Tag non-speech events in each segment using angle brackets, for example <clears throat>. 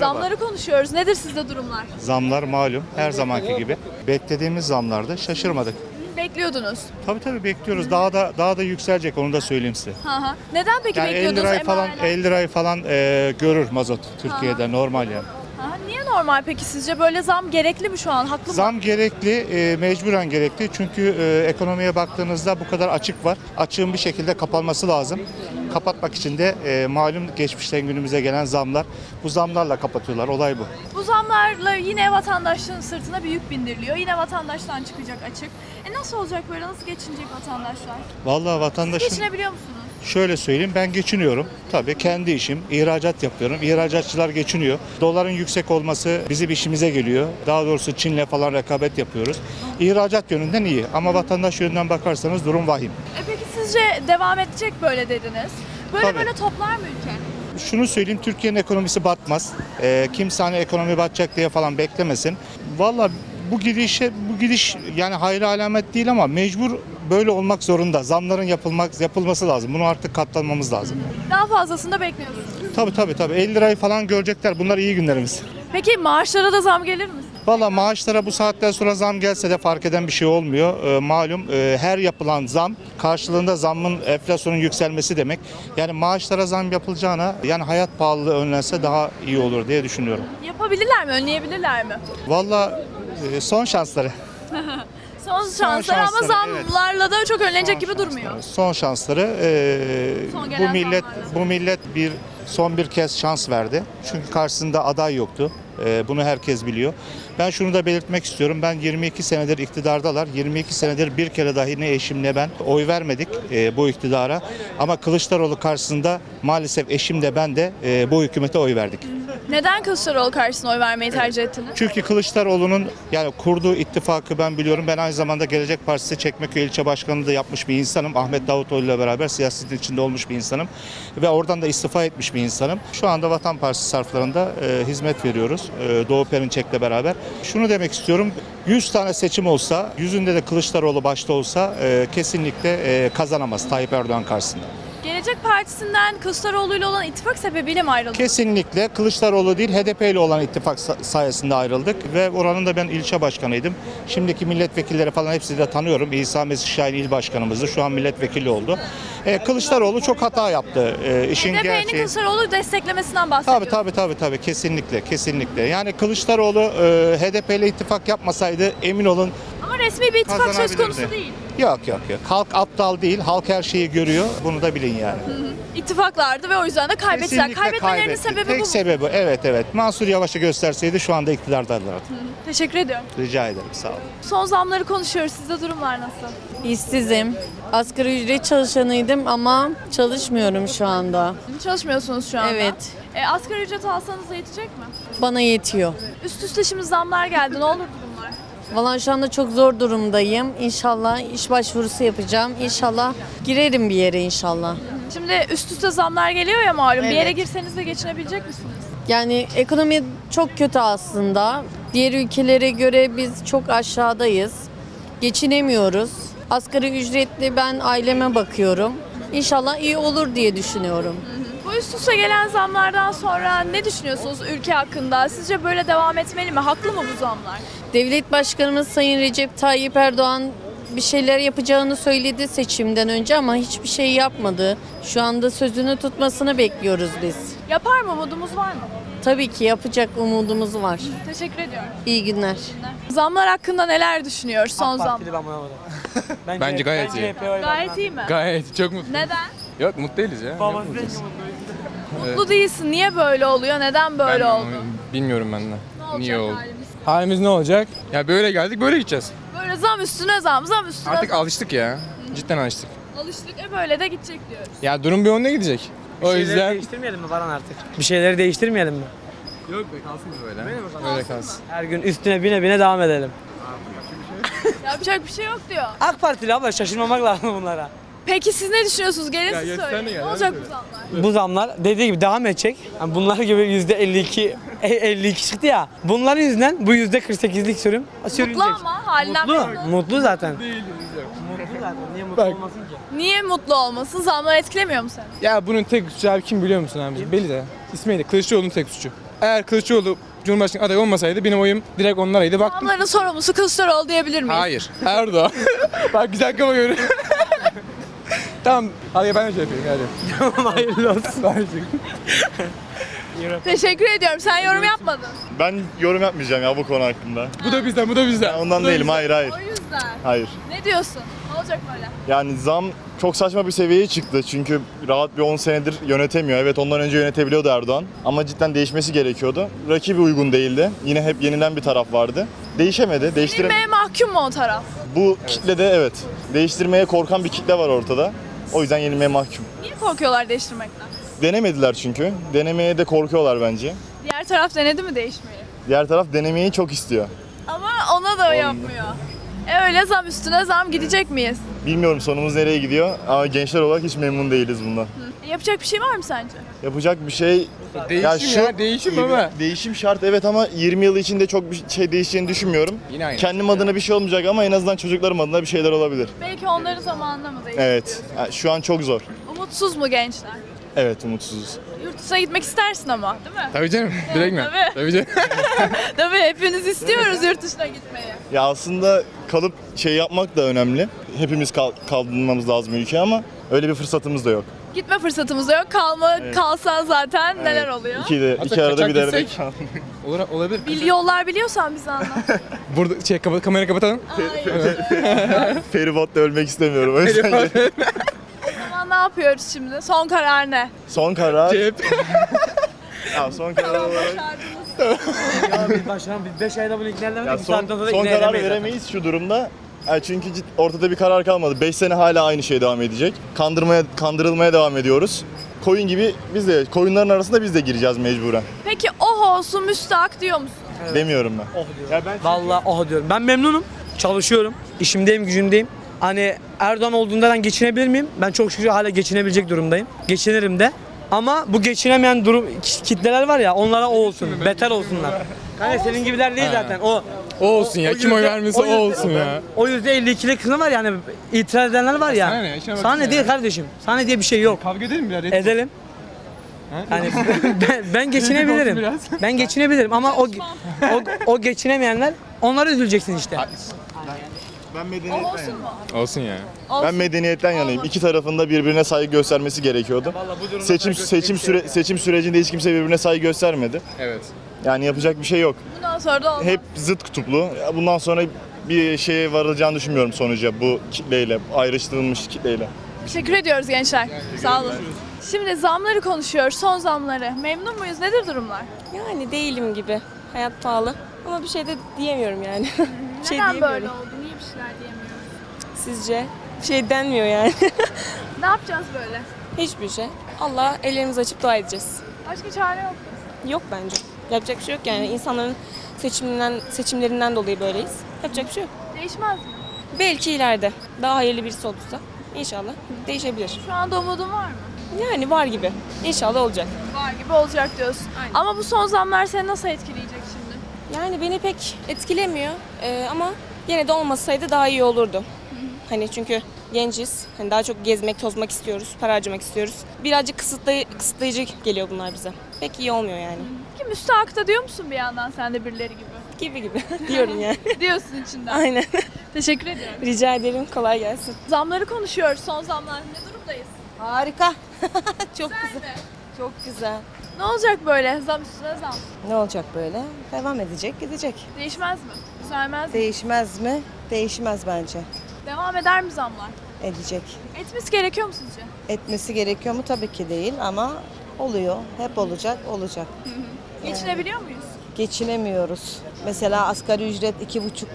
Zamları konuşuyoruz. Nedir sizde durumlar? Zamlar malum her zamanki gibi. Beklediğimiz zamlarda şaşırmadık. Bekliyordunuz. Tabii tabii bekliyoruz. Daha da daha da yükselecek onu da söyleyeyim size. Hı hı. Neden peki Yani 50 bekliyordunuz? lirayı falan Emaneler- 50 lirayı falan e, görür mazot Türkiye'de normal yani. Normal peki sizce? Böyle zam gerekli mi şu an? Haklı mı? Zam gerekli, e, mecburen gerekli. Çünkü e, ekonomiye baktığınızda bu kadar açık var. Açığın bir şekilde kapanması lazım. Kapatmak için de e, malum geçmişten günümüze gelen zamlar. Bu zamlarla kapatıyorlar. Olay bu. Bu zamlarla yine vatandaşın sırtına bir yük bindiriliyor. Yine vatandaştan çıkacak açık. E nasıl olacak böyle? Nasıl geçinecek vatandaşlar? Vallahi vatandaşın Geçinebiliyor musunuz? Şöyle söyleyeyim ben geçiniyorum. Tabii kendi işim. ihracat yapıyorum. İhracatçılar geçiniyor. Doların yüksek olması bizim işimize geliyor. Daha doğrusu Çin'le falan rekabet yapıyoruz. İhracat yönünden iyi ama vatandaş yönünden bakarsanız durum vahim. E peki sizce devam edecek böyle dediniz. Böyle Tabii. böyle toplar mı ülke? Şunu söyleyeyim Türkiye'nin ekonomisi batmaz. Ee, kimse hani ekonomi batacak diye falan beklemesin. Valla bu gidişe bu gidiş yani hayra alamet değil ama mecbur böyle olmak zorunda. Zamların yapılmak yapılması lazım. Bunu artık katlanmamız lazım. Daha fazlasını da bekliyorsunuz. Tabii tabii tabii 50 lirayı falan görecekler. Bunlar iyi günlerimiz. Peki maaşlara da zam gelir mi? Valla maaşlara bu saatten sonra zam gelse de fark eden bir şey olmuyor. Ee, malum e, her yapılan zam karşılığında zammın enflasyonun yükselmesi demek. Yani maaşlara zam yapılacağına yani hayat pahalılığı önlense daha iyi olur diye düşünüyorum. Yapabilirler mi? Önleyebilirler mi? Valla e, son şansları. <laughs> Son şanslar ama şansları, zamlarla da çok önlenecek Son gibi şansları. durmuyor. Son şansları. e, Son gelen bu millet zamlarla. bu millet bir son bir kez şans verdi. Çünkü karşısında aday yoktu. E, bunu herkes biliyor. Ben şunu da belirtmek istiyorum. Ben 22 senedir iktidardalar. 22 senedir bir kere dahi ne eşim ne ben oy vermedik e, bu iktidara. Ama Kılıçdaroğlu karşısında maalesef eşim de ben de e, bu hükümete oy verdik. Neden Kılıçdaroğlu karşısına oy vermeyi tercih ettiniz? Çünkü Kılıçdaroğlu'nun yani kurduğu ittifakı ben biliyorum. Ben aynı zamanda Gelecek Partisi Çekmeköy ilçe başkanlığı da yapmış bir insanım. Ahmet Davutoğlu ile beraber siyasetin içinde olmuş bir insanım. Ve oradan da istifa etmiş bir insanım. Şu anda Vatan Partisi sarflarında e, hizmet veriyoruz. E, Doğu Perinçek'le beraber. Şunu demek istiyorum. 100 tane seçim olsa, yüzünde de Kılıçdaroğlu başta olsa e, kesinlikle e, kazanamaz Tayyip Erdoğan karşısında. Gelecek Partisi'nden Kılıçdaroğlu ile olan ittifak sebebiyle mi ayrıldınız? Kesinlikle Kılıçdaroğlu değil HDP ile olan ittifak sa- sayesinde ayrıldık ve oranın da ben ilçe başkanıydım. Şimdiki milletvekilleri falan hepsini de tanıyorum. İsa Mesih Şahin il başkanımızdı. Şu an milletvekili oldu. Ee, Kılıçdaroğlu çok hata yaptı. Ee, işin HDP'nin gerçeği. Kılıçdaroğlu desteklemesinden Tabii bahsediyoruz. tabii tabii tabii kesinlikle kesinlikle. Yani Kılıçdaroğlu e, HDP ile ittifak yapmasaydı emin olun Ama resmi bir ittifak söz Kazanabilirdi. konusu değil. Yok yok yok. Halk aptal değil. Halk her şeyi görüyor. Bunu da bilin yani. İttifaklardı ve o yüzden de kaybettiler. Kesinlikle Kaybetmelerinin kaybetti. sebebi Tek bu. sebebi evet evet. Mansur Yavaş'ı gösterseydi şu anda iktidardalardı. Teşekkür ediyorum. Rica ederim sağ olun. Son zamları konuşuyoruz. Sizde durumlar nasıl? İşsizim. Asgari ücret çalışanıydım ama çalışmıyorum şu anda. Çalışmıyorsunuz şu anda. Evet. E, asgari ücret alsanız da yetecek mi? Bana yetiyor. Üst üste şimdi zamlar geldi. Ne olur durumlar? Vallahi şu anda çok zor durumdayım. İnşallah iş başvurusu yapacağım. İnşallah girerim bir yere inşallah. Şimdi üst üste zamlar geliyor ya malum. Bir yere Evet. girseniz de geçinebilecek misiniz? Yani ekonomi çok kötü aslında. Diğer ülkelere göre biz çok aşağıdayız. Geçinemiyoruz. Asgari ücretli ben aileme bakıyorum. İnşallah iyi olur diye düşünüyorum. Bu üst üste gelen zamlardan sonra ne düşünüyorsunuz ülke hakkında? Sizce böyle devam etmeli mi? Haklı mı bu zamlar? Devlet Başkanımız Sayın Recep Tayyip Erdoğan bir şeyler yapacağını söyledi seçimden önce ama hiçbir şey yapmadı. Şu anda sözünü tutmasını bekliyoruz biz. Yapar mı? Umudumuz var mı? Tabii ki yapacak umudumuz var. Teşekkür ediyorum. İyi günler. Zamlar hakkında neler düşünüyor son zam? Partili ben buna varım. Bence gayet iyi. CHP'ye oy Gayet iyi mi? Gayet çok mutlu. Neden? Yok mutlu değiliz ya. Babası Yok, Mutlu değilsin. Niye böyle oluyor? Neden böyle oldu? Bilmiyorum ben de. Ne olacak Niye oldu? halimiz? Halimiz ne olacak? Ya böyle geldik böyle gideceğiz. Böyle zam üstüne zam, zam üstüne Artık zam. alıştık ya. Cidden alıştık. Alıştık. E böyle de gidecek diyoruz. Ya durum bir önüne gidecek. Bir O şeyleri yüzden... değiştirmeyelim mi Baran artık? Bir şeyleri değiştirmeyelim mi? Yok be kalsın böyle. Öyle kalsın. Her gün üstüne bine bine devam edelim. Yapacak bir şey yok diyor. <laughs> AK Partili abla şaşırmamak lazım bunlara. Peki siz ne düşünüyorsunuz? Gelin Ya siz sen de söyleyin. gel, Ne olacak söyle. bu zamlar? Bu zamlar dediği gibi devam edecek. Yani bunlar gibi yüzde 52 e, 52 çıktı ya. Bunların yüzünden bu yüzde 48'lik sürüm sürünecek. Mutlu ama halinden Mutlu. memnun. Mutlu zaten. Mutlu zaten. Niye mutlu Bak. olmasın ki? Niye mutlu olmasın? Zamlar etkilemiyor mu seni? Ya bunun tek suçu abi kim biliyor musun abi? Belli de. İsmi neydi? Kılıçdaroğlu'nun tek suçu. Eğer Kılıçdaroğlu Cumhurbaşkanı adayı olmasaydı benim oyum direkt onlaraydı. Bak Zamların sorumlusu Kılıçdaroğlu diyebilir miyiz? Hayır. Erdoğan. <laughs> Bak güzel kafa görüyor. Tamam. Hadi ben de şey yapayım hadi. Tamam hayırlı olsun. Teşekkür ediyorum. Sen yorum yapmadın. Ben yorum yapmayacağım ya bu konu hakkında. Bu da bizden, bu da bizden. Ben ondan değilim. Hayır hayır. O yüzden. Hayır. Ne diyorsun? Ne olacak böyle? Yani zam çok saçma bir seviyeye çıktı. Çünkü rahat bir 10 senedir yönetemiyor. Evet ondan önce yönetebiliyordu Erdoğan. Ama cidden değişmesi gerekiyordu. Rakibi uygun değildi. Yine hep yenilen bir taraf vardı. Değişemedi. Değiştire Bilmeye mahkum mu o taraf? Bu kitlede evet. Değiştirmeye korkan bir kitle var ortada. O yüzden yenilmeye mahkum. Niye korkuyorlar değiştirmekten? Denemediler çünkü. Denemeye de korkuyorlar bence. Diğer taraf denedi mi değişmeyi? Diğer taraf denemeyi çok istiyor. Ama ona da o yapmıyor. E öyle zam üstüne zam gidecek miyiz? Bilmiyorum sonumuz nereye gidiyor ama gençler olarak hiç memnun değiliz bundan. Yapacak bir şey var mı sence? Yapacak bir şey Değişim ya, değişim baba. Değişim şart evet ama 20 yıl içinde çok bir şey değişeceğini düşünmüyorum. Yine aynı. Kendim adına bir şey olmayacak ama en azından çocuklarım adına bir şeyler olabilir. Belki onların zamanında mı değişir? Evet. Ha, Şu an çok zor. Umutsuz mu gençler? Evet umutsuzuz. Yurt dışına gitmek istersin ama değil mi? Tabii canım. Direkt mi? Tabii. Tabii canım. <laughs> Tabii hepiniz istiyoruz yurt dışına gitmeyi. Ya aslında kalıp şey yapmak da önemli. Hepimiz kal- kaldırmamız lazım ülke ama öyle bir fırsatımız da yok. Gitme fırsatımız da yok. Kalma, kalsan zaten neler oluyor? İki, de, Hatta iki arada bir derede gitsek. <laughs> Olur, olabilir. Bil yollar biliyorsan bize anlat. <laughs> Burada şey kapa, kamerayı kapatalım. Hayır. feribotla ölmek istemiyorum. O yüzden yapıyoruz şimdi? Son karar ne? son karar. CHP. <laughs> Ya son karar olarak. ya biz başlayalım. Biz 5 ayda bunu ikna edemedik. Ya bu son, son karar veremeyiz şu durumda. Ya çünkü cid- ortada bir karar kalmadı. 5 sene hala aynı şey devam edecek. Kandırmaya kandırılmaya devam ediyoruz. Koyun gibi biz de koyunların arasında biz de gireceğiz mecburen. Peki oh olsun müstahak diyor musun? Demiyorum ben. Oh diyorum. Vallahi oh diyorum. Ben memnunum. Çalışıyorum. İşimdeyim, gücümdeyim. Hani Erdoğan olduğunda ben geçinebilir miyim? Ben çok şükür hala geçinebilecek durumdayım. Geçinirim de. Ama bu geçinemeyen durum kitleler var ya onlara o olsun. Beter olsunlar. Kanka senin gibiler değil zaten. O O olsun ya. o Kim oy vermişse o olsun ya. o yüzde 52'lik kısmı var yani itiraz edenler var ya. Sana ne? İşine Sana baksana ne değil ya. kardeşim. Sana ne diye bir şey yok. Kavga edelim biraz. Edelim. Yani <laughs> ben, ben geçinebilirim. Ben geçinebilirim ama o o, o geçinemeyenler onlara üzüleceksin işte. Ben medeniyetten olsun mu? Olsun ya. Olsun. Ben medeniyetten yanayım. İki tarafında birbirine saygı göstermesi gerekiyordu. Seçim seçim süre seçim sürecinde hiç kimse birbirine saygı göstermedi. Evet. Yani yapacak bir şey yok. Bundan sonra da olmaz. Hep zıt kutuplu. Ya Bundan sonra bir şeye varılacağını düşünmüyorum sonuca bu kitleyle, ayrıştırılmış kitleyle. Teşekkür ediyoruz gençler. Sağ olun. Şimdi zamları konuşuyoruz, son zamları. Memnun muyuz? Nedir durumlar? Yani değilim gibi. Hayat pahalı. Ama bir şey de diyemiyorum yani. <laughs> bir şey Neden diyemiyorum. böyle oldu? Niye bir şeyler diyemiyoruz? Sizce? Bir şey denmiyor yani. <laughs> Ne yapacağız böyle? Hiçbir şey. Allah ellerimizi açıp dua edeceğiz. Başka çare yok. Yok bence. Yapacak bir şey yok yani. İnsanların seçiminden, seçimlerinden dolayı böyleyiz. Yapacak bir şey yok. Değişmez mi? Belki ileride daha hayırlı birisi olursa inşallah değişebilir. Şu anda umudun var mı? Yani var gibi. İnşallah olacak. Var gibi olacak diyorsun. Aynen. Ama bu son zamlar seni nasıl etkileyecek şimdi? Yani beni pek etkilemiyor Ee, ama yine de olmasaydı daha iyi olurdu. Hani çünkü genciz. Hani daha çok gezmek, tozmak istiyoruz, para harcamak istiyoruz. Birazcık kısıtlay kısıtlayıcı geliyor bunlar bize. Pek iyi olmuyor yani. Ki müstahak da diyor musun bir yandan sen de birileri gibi? Gibi gibi <laughs> diyorum yani. <laughs> Diyorsun içinden. Aynen. Teşekkür ediyorum. Rica ederim. Kolay gelsin. Zamları konuşuyoruz. Son zamlar ne durumdayız? Harika. <laughs> çok Güzel güzel. mi? Çok güzel. Ne olacak böyle? Zam üstüne zam. Ne olacak böyle? Devam edecek, gidecek. Değişmez mi? Düzelmez mi? Değişmez mi? Değişmez bence. Devam eder mi zamlar? Edecek. Etmesi gerekiyor mu sizce? Etmesi gerekiyor mu? Tabii ki değil ama oluyor. Hep olacak, olacak. Geçinebiliyor muyuz? Geçinemiyoruz. Mesela asgari ücret iki buçuk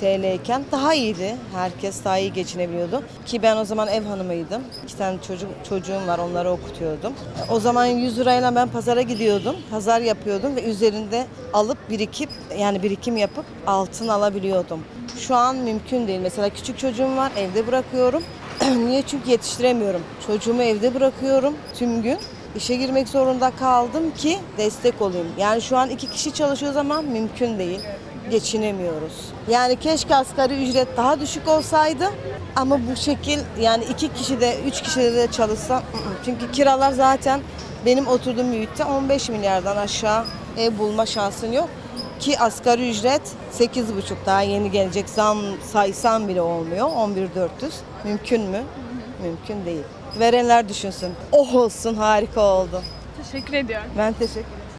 TL iken daha iyiydi. Herkes daha iyi geçinebiliyordu. Ki ben o zaman ev hanımıydım. İki tane çocuk, çocuğum var onları okutuyordum. O zaman 100 lirayla ben pazara gidiyordum. Pazar yapıyordum ve üzerinde alıp birikip yani birikim yapıp altın alabiliyordum. Şu an mümkün değil. Mesela küçük çocuğum var evde bırakıyorum. <clears throat> Niye? Çünkü yetiştiremiyorum. Çocuğumu evde bırakıyorum tüm gün. İşe girmek zorunda kaldım ki destek olayım. Yani şu an iki kişi çalışıyoruz ama mümkün değil. Geçinemiyoruz. Yani keşke asgari ücret daha düşük olsaydı ama bu şekil yani iki kişi de üç kişi de çalışsa ı-ı. çünkü kiralar zaten benim oturduğum büyükte 15 milyardan aşağı ev bulma şansın yok. Ki asgari ücret 8,5 daha yeni gelecek zam saysan bile olmuyor. 11.400 mümkün mü? Mümkün değil. Verenler düşünsün. Oh olsun harika oldu. Teşekkür ediyorum. Ben teşekkür ederim.